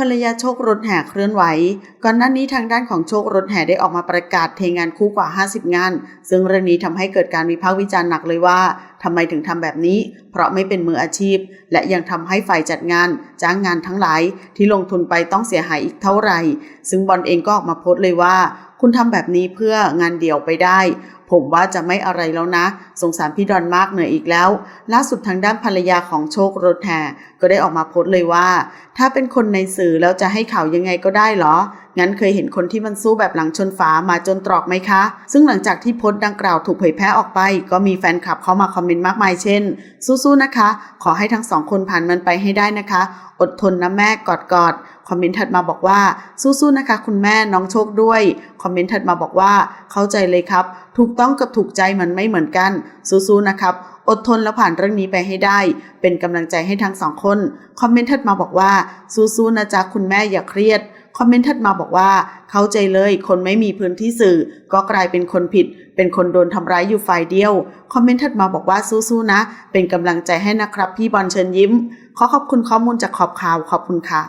ภรรยาโชครถแห่เคลื่อนไหว ก่อนหน้านี้ทางด้านของโชครถแห่ได้ออกมาประกาศเทงานคู่กว่า 50 งาน ซึ่งเรื่องนี้ทำให้เกิดการวิพากษ์วิจารณ์หนักเลยว่าทำไมถึงทำแบบนี้ เพราะไม่เป็นมืออาชีพ และยังทำให้ฝ่ายจัดงาน จ้างงานทั้งหลาย ที่ลงทุนไปต้องเสียหายอีกเท่าไหร่ ซึ่งบอลเองก็ออกมาโพสต์เลยว่า คุณทำแบบนี้เพื่องานเดียวไปได้ ผมว่าจะไม่อะไรแล้วนะ สงสารพี่ดอนมากเหนื่อยอีกแล้ว ล่าสุดทางด้านภรรยาของโชครถแห่ก็ได้ออกมาโพสต์เลยว่า ถ้าเป็นคนในสื่อแล้วจะให้ข่าวยังไงก็ได้เหรอ งั้นเคยเห็นคนที่มันสู้แบบหลังชนฝามาจนตรอกไหมคะ ซึ่งหลังจากที่โพสต์ดังกล่าวถูกเผยแพร่ออกไป ก็มีแฟนคลับเข้ามาคอมเมนต์มากมายเช่น สู้ๆนะคะ ขอให้ทั้งสองคนผ่านมันไปให้ได้นะคะ อดทนนะแม่กอดกอด คอมเมนต์ถัดมาบอกว่าสู้ๆนะคะคุณแม่น้องโชคด้วย คอมเมนต์ถัดมาบอกว่าเข้าใจเลยครับ ถูกต้องกับถูกใจมันไม่เหมือนกัน สู้ๆนะครับ อดทนแล้วผ่านเรื่องนี้ไปให้ได้ เป็นกำลังใจให้ทั้งสองคน คอมเมนต์ถัดมาบอกว่าสู้ๆนะจ๊ะคุณแม่อย่าเครียดคอมเมนต์ถัดมาบอกว่า เข้าใจเลยคนไม่มีพื้นที่สื่อ ก็กลายเป็นคนผิด เป็นคนโดนทำร้ายอยู่ฝ่ายเดียว คอมเมนต์ถัดมาบอกว่าสู้ๆนะ เป็นกำลังใจให้นะครับ พี่บอลเชิญยิ้ม ขอขอบคุณข้อมูลจากขอบข่าวขอบคุณค่ะ